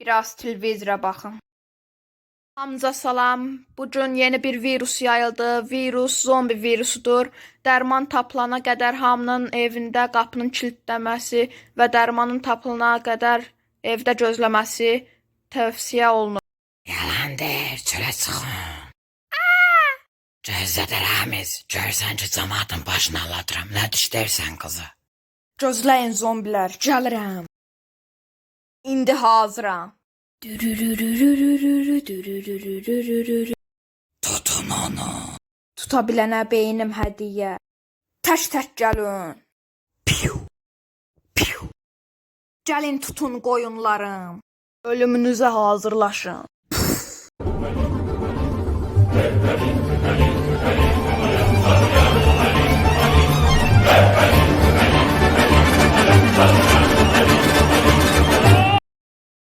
Biraz televizora baxın. Hamza salam. Bu gün yeni bir virus yayıldı. Virus zombi virusudur. Dərman tapılana qədər hamının evində qapının kilidləməsi və dərmanın tapılana qədər evdə gözləməsi tövsiyə olunur. Yalan deyil, çölə çıxın. Gözlədə Ramiz, görsən ki, cəmaatın başını aladıram. Nə düş dersən qızı? Gözləyin zombilər, gəlirəm. indi hazıra. Tutun onu. Tutabilene beynim hediye. Taş taş gelin. Piu. Piu. Gəlin tutun qoyunlarım. Ölümünüzə hazırlaşın.